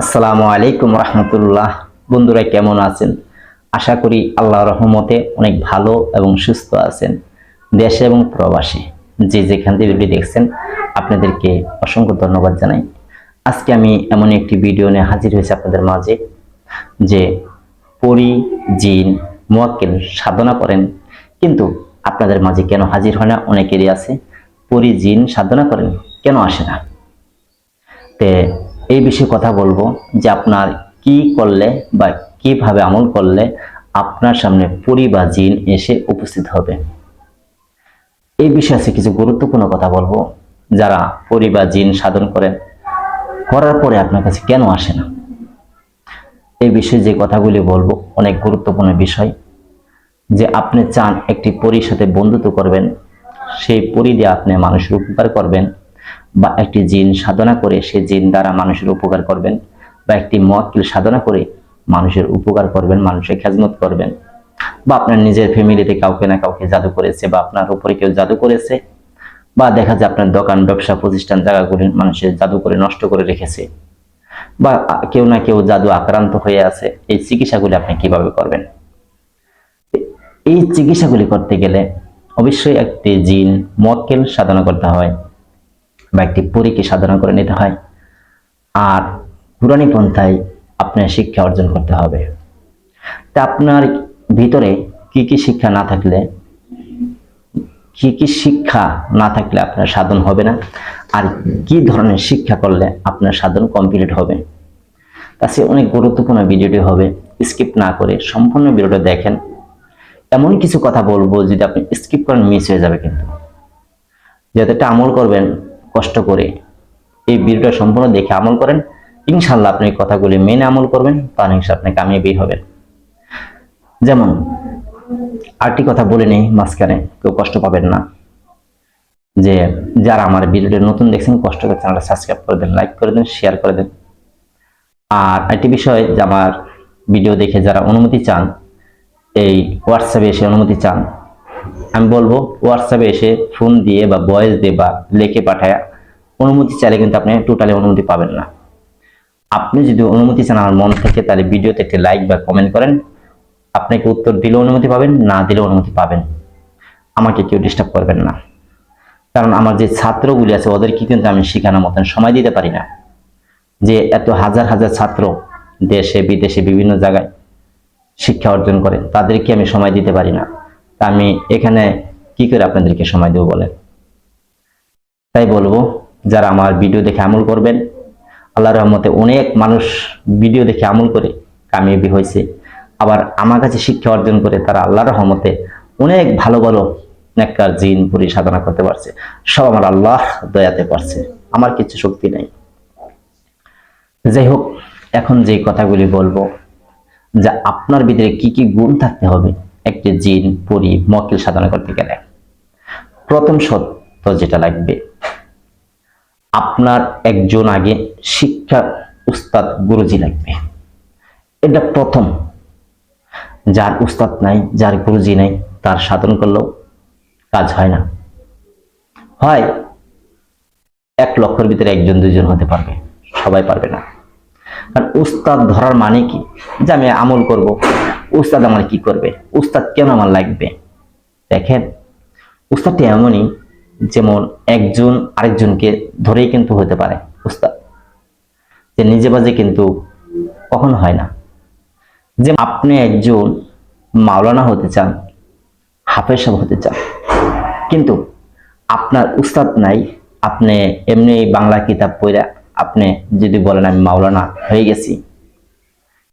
আসসালামু আলাইকুম রহমতুল্লাহ। বন্ধুরা, কেমন আছেন? আশা করি আল্লাহ রহমতে অনেক ভালো এবং সুস্থ আছেন। দেশে এবং প্রবাসী যে যেখান থেকে ভিডিও দেখছেন, আপনাদেরকে অসংখ্য ধন্যবাদ জানাই। আজকে আমি এমন একটি ভিডিও নিয়ে হাজির হয়েছি আপনাদের মাঝে, যে পরি, জিন মোয়াক্কেল সাধনা করেন, কিন্তু আপনাদের মাঝে কেন হাজির হয় না? অনেকেরই আছে। পরি, জিন সাধনা করেন, কেন আসে না? তে এই বিষয়ে কথা বলব যে আপনার কি করলে বা কীভাবে আমল করলে আপনার সামনে পরি বা জিন এসে উপস্থিত হবে। এই বিষয়ে আছে কিছু গুরুত্বপূর্ণ কথা বলব। যারা পরি বা জিন সাধন করেন করার পরে আপনার কাছে কেন আসে না? এই বিষয়ে যে কথাগুলি বলব, অনেক গুরুত্বপূর্ণ বিষয়। যে আপনি চান একটি পরীর সাথে বন্ধুত্ব করবেন, সেই পরি দিয়ে আপনি মানুষের উপকার করবেন। বা একটি জিন সাধনা করে সে জিন দ্বারা মানুষের উপকার করবেন, বা একটি মক্কিল সাধনা করে মানুষের উপকার করবেন, মানুষের খেজমত করবেন। বা আপনার নিজের ফ্যামিলিতে কাউকে না কাউকে জাদু করেছে, বা আপনার উপরে কেউ জাদু করেছে, বা দেখা যায় আপনার দোকান, ব্যবসা, প্রতিষ্ঠান, জায়গাগুলি মানুষের জাদু করে নষ্ট করে রেখেছে, বা কেউ না কেউ জাদু আক্রান্ত হয়ে আছে, এই চিকিৎসাগুলি আপনি কীভাবে করবেন? এই চিকিৎসাগুলি করতে গেলে অবশ্যই একটি জিন মক্কেল সাধনা করতে হয়। বা একটি পরীকে সাধনা করে নিতে হয়। আর পুরানি পন্থায় আপনার শিক্ষা অর্জন করতে হবে। তা আপনার ভিতরে কি কি শিক্ষা না থাকলে, কি কি শিক্ষা না থাকলে আপনার সাধন হবে না? আর কি ধরনের শিক্ষা করলে আপনার সাধন কমপ্লিট হবে? তাছে অনেক গুরুত্বপূর্ণ ভিডিওটি হবে। স্কিপ না করে সম্পূর্ণ ভিডিওটা দেখেন। এমন কিছু কথা বলব, যদি আপনি স্কিপ করেন মিস হয়ে যাবে কিন্তু। যতটা আমল করবেন কষ্ট করে এই ভিডিওটা সম্পূর্ণ দেখে আমল করেন। ইনশাল্লাহ আপনি কথাগুলি মেনে আমল করবেন, তাহলে ইনশাল্লাহ আপনি কামিয়াবি হবেন। যেমন, আরেকটি কথা বলে নেই মাঝখানে, কেউ কষ্ট পাবেন না। যে যারা আমার ভিডিওটি নতুন দেখছেন, কষ্ট করে চ্যানেলটা সাবস্ক্রাইব করে দেন, লাইক করে দেন, শেয়ার করে দেন। আর একটি বিষয়, যে আমার ভিডিও দেখে যারা অনুমতি চান, এই হোয়াটসঅ্যাপে এসে অনুমতি চান, আমি বলব, হোয়াটসঅ্যাপে এসে ফোন দিয়ে বা ভয়েস দিয়ে বা লেখে পাঠায় অনুমতি চাইলে কিন্তু আপনি টোটালি অনুমতি পাবেন না। আপনি যদি অনুমতি চান, আমার মন থেকে, তাহলে ভিডিওতে একটি লাইক বা কমেন্ট করেন। আপনাকে উত্তর দিলে অনুমতি পাবেন, না দিলে অনুমতি পাবেন। আমাকে কেউ ডিস্টার্ব করবেন না। কারণ আমার যে ছাত্রগুলি আছে, ওদেরকে কিন্তু আমি শেখানোর মতন সময় দিতে পারি না। যে এত হাজার হাজার ছাত্র দেশে, বিদেশে, বিভিন্ন জায়গায় শিক্ষা অর্জন করে, তাদেরকে আমি সময় দিতে পারি না। তা আমি এখানে কি করে আপনাদেরকে সময় দেবো বলেন? তাই বলব যারা আমার ভিডিও দেখে আমল করবেন। আল্লাহ রহমতে অনেক মানুষ ভিডিও দেখে আমল করে কামিয়াবি হয়েছে। আবার আমার কাছে শিক্ষা অর্জন করে তারা আল্লাহ রহমতে অনেক ভালো ভালো নেককার জিন পুরি সাধনা করতে পারছে। সব আমার আল্লাহ দয়াতে পারছে। আমার কিছু শক্তি নেই। যাই হোক এখন যে কথাগুলি বলব, যা আপনার ভিতরে কি কি গুণ থাকতে হবে? একটি জিন পরি মকিল সাধনা করতে গেলে। প্রথম সত্য যেটা লাগবে আপনার একজন আগে শিক্ষা উস্তাদ গুরুজি লাগবে। এটা প্রথম। যার উস্তাদ নাই, যার গুরুজি নাই, তার সাধন করলেও কাজ হয় না। হয়, এক লক্ষের ভিতরে একজন দুজন হতে পারবে। সবাই পারবে না। কারণ উস্তাদ ধরার মানে কি? যে আমি আমল করব। উস্তাদ আমার কি করবে? উস্তাদ কেন আমার লাগবে? দেখেন, উস্তাদটি এমনই যেমন একজন আরেকজনকে ধরেই কিন্তু হতে পারে, উস্তাদ। যে নিজে বাজে কিন্তু কখনো হয় না। যে আপনি একজন মাওলানা হতে চান, হাফেজ সাহেব হতে চান, কিন্তু আপনার উস্তাদ নাই, আপনি এমনি বাংলা কিতাব পড়া আপনি যদি বলেন আমি মাওলানা হয়ে গেছি,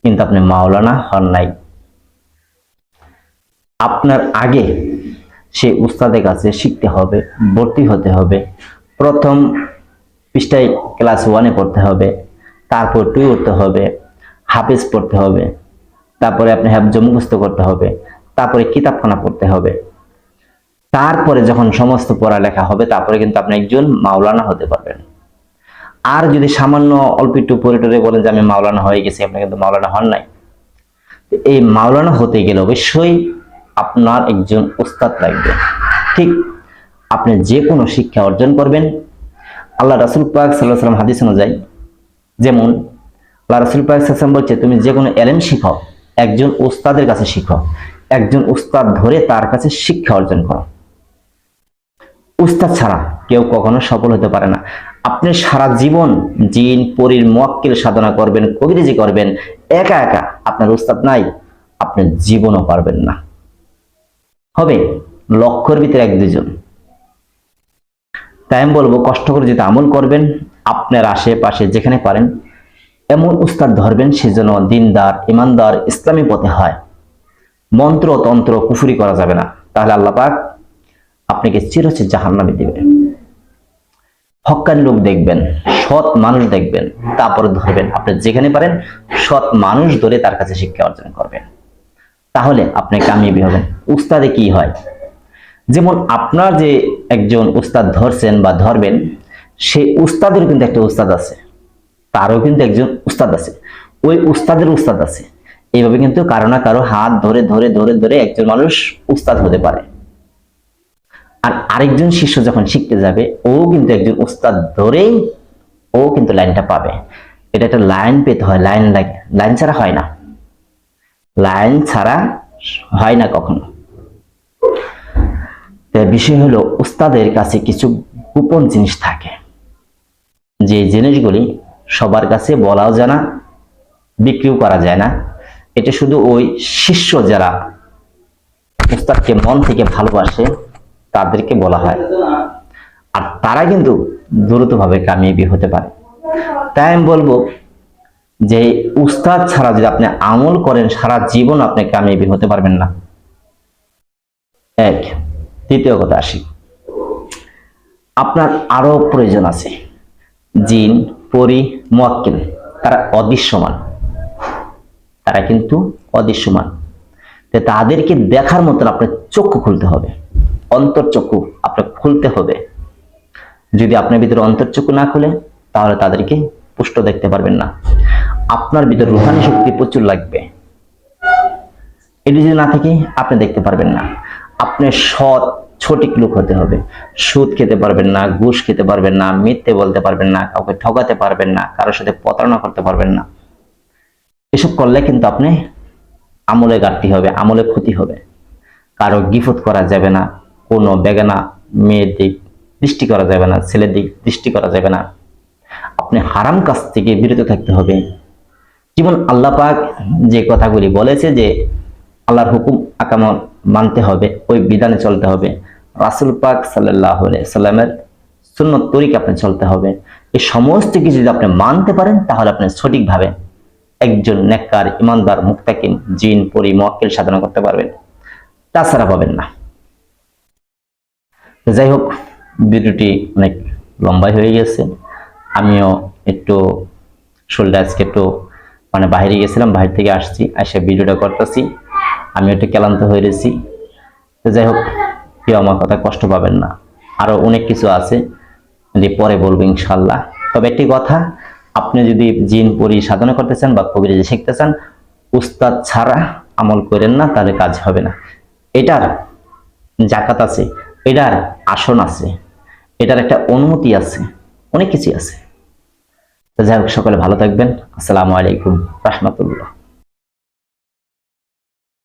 কিন্তু আপনি মাওলানা হন নাই। আপনার আগে সেই উস্তাদের কাছে শিখতে হবে, ভর্তি হতে হবে। প্রথম পৃষ্ঠায় ক্লাস ওয়ানে পড়তে হবে, তারপর টু উঠতে হবে, হাফেজ পড়তে হবে, তারপরে আপনি হ্যাব মুখস্থ করতে হবে, তারপরে কিতাবখানা পড়তে হবে। তারপরে যখন সমস্ত পড়ালেখা হবে, তারপরে কিন্তু আপনি একজন মাওলানা হতে পারবেন। আর যদি সামান্য অল্প একটু পরে টরে বলেন যে আমি মাওলানা হয়ে গেছি, আপনি কিন্তু মাওলানা হন নাই। এই মাওলানা হতে গেলে অবশ্যই আপনার একজন উস্তাদ লাগবে। ঠিক আপনি যে কোনো শিক্ষা অর্জন করবেন। আল্লাহ রাসুল পাক সাল্লাহ সাল্লাম হাদিস অনুযায়ী যেমন, আল্লাহ রসুল পাকিস্তান বলছে, তুমি যে কোনো এলেম শিখো, একজন উস্তাদের কাছে শিখো, একজন উস্তাদ ধরে তার কাছে শিক্ষা অর্জন করো। উস্তাদ ছাড়া কেউ কখনো সফল হতে পারে না। আপনি সারা জীবন জিন, পরীর মোয়াক্কিল সাধনা করবেন কবিরাজি করবেন, একা একা আপনার উস্তাদ নাই, আপনি জীবনও পারবেন না। হবে? লক্ষর ভিতরে এক দুজন তাই আমি বলব, কষ্ট করে যদি আমল করবেন, আপনার আশেপাশে যেখানে পারেন, এমন উস্তাদ ধরবেন সেজন্য দিনদার, ইমানদার, ইসলামী পথে হয়। মন্ত্র, তন্ত্র কুফুরি করা যাবে না। তাহলে আল্লাহ পাক আপনাকে চিরচে জাহান্নামে দিবে। হক্কানি লোক দেখবেন, সৎ মানুষ দেখবেন, তারপরে ধরবেন। আপনি যেখানে পারেন, সৎ মানুষ ধরে তার কাছে শিক্ষা অর্জন করবেন। তাহলে আপনি কামিয়াবি হবেন উস্তাদে কি হয়? যেমন আপনার যে একজন উস্তাদ ধরছেন বা ধরবেন সেই উস্তাদের কিন্তু একটা উস্তাদ আছে, তারও কিন্তু একজন উস্তাদ আছে, ওই উস্তাদের উস্তাদ আছে। এইভাবে কিন্তু কারও না কারও হাত ধরে ধরে ধরে ধরে একজন মানুষ উস্তাদ হতে পারে। আর আরেকজন শিষ্য যখন শিখতে যাবে, ও কিন্তু একজন উস্তাদ ধরেই ও কিন্তু লাইনটা পাবে। এটা একটা লাইন পেতে হয়, লাইন লাগে, লাইন ছাড়া হয় না। লাইন ছাড়া হয় না কখনো। বিষয় হলো, উস্তাদের কাছে কিছু গোপন জিনিস থাকে। যে জিনিসগুলি সবার কাছে বলাও যায় না, বিক্রিও করা যায় না। এটা শুধু ওই শিষ্য যারা উস্তাদকে মন থেকে ভালোবাসে, তাদেরকে বলা হয়। আর তারা কিন্তু দ্রুতভাবে কামিয়াবি হতে পারে। তাই আমি বলব যে উস্তাদ ছাড়া যদি আপনি আমল করেন, সারা জীবন আপনি কামিয়াবি হতে পারবেন না। এক। দ্বিতীয় কথা আসি। আপনার আরও প্রয়োজন আছে। জিন, পরি, মোয়াক্কিল, তারা অদৃশ্যমান। তারা কিন্তু অদৃশ্যমান। তাদেরকে দেখার মতন আপনার চক্ষু খুলতে হবে। অন্তর্চক্ষু আপনার খুলতে হবে। যদি আপনার ভিতরে অন্তর্চক্ষু না খুলে, তাহলে তাদেরকে পুষ্ট দেখতে পারবেন না। আপনার ভিতরে রুহানি শক্তি প্রচুর লাগবে। এটি যদি না থাকে আপনি দেখতে পারবেন না। আপনি সৎ, সঠিক লোক হতে হবে। সুদ খেতে পারবেন না, ঘুষ খেতে পারবেন না, মিথ্যে বলতে পারবেন না, কাউকে ঠকাতে পারবেন না, কারোর সাথে প্রতারণা করতে পারবেন না। এসব করলে কিন্তু আপনি আমলে ঘাটতি হবে, আমলে ক্ষতি হবে। কারও গিফত করা যাবে না, কোনো বেগানা মেয়ের দিক দৃষ্টি করা যাবে না, ছেলের দিক দৃষ্টি করা যাবে না। আপনি হারাম কাজ থেকে বিরত থাকতে হবে। যেমন আল্লাহ পাক যে কথাগুলি বলেছে যে আল্লাহর হুকুম আকাম মানতে হবে, ওই বিধানে চলতে হবে। রাসুল পাক সাল্লাহ সাল্লামের সুন্নত তরিকে আপনি চলতে হবে। এই সমস্ত কিছু যদি আপনি মানতে পারেন, তাহলে আপনি সঠিকভাবে একজন নেককার, ইমানদার মুক্তাকিম জিন, পরি, মক্কেল সাধনা করতে পারবেন। তাছাড়া পাবেন না। যাই হোক, ভিডিওটি অনেক লম্বাই হয়ে গেছে। আমিও একটু শরীরটা আজকে একটু মানে বাইরে গেছিলাম, বাইরে থেকে আসছি, এসে ভিডিওটা করতেছি। আমি একটু ক্লান্ত হয়ে রয়েছি। তো যাই হোক, কেউ আমার কথা কষ্ট পাবেন না। আরও অনেক কিছু আছে যদি পরে বলব ইনশাল্লাহ। তবে একটি কথা, আপনি যদি জিন পরি সাধনা করতে চান বা কবিরাজি শিখতে চান, উস্তাদ ছাড়া আমল করেন না, তাহলে কাজ হবে না। এটার জাকাত আছে, এটার আসন আছে, এটার একটা অনুমতি আছে, অনেক কিছু আছে। যাই হোক সকলে ভালো থাকবেন। আসসালামু আলাইকুম রহমতুল্লাহ।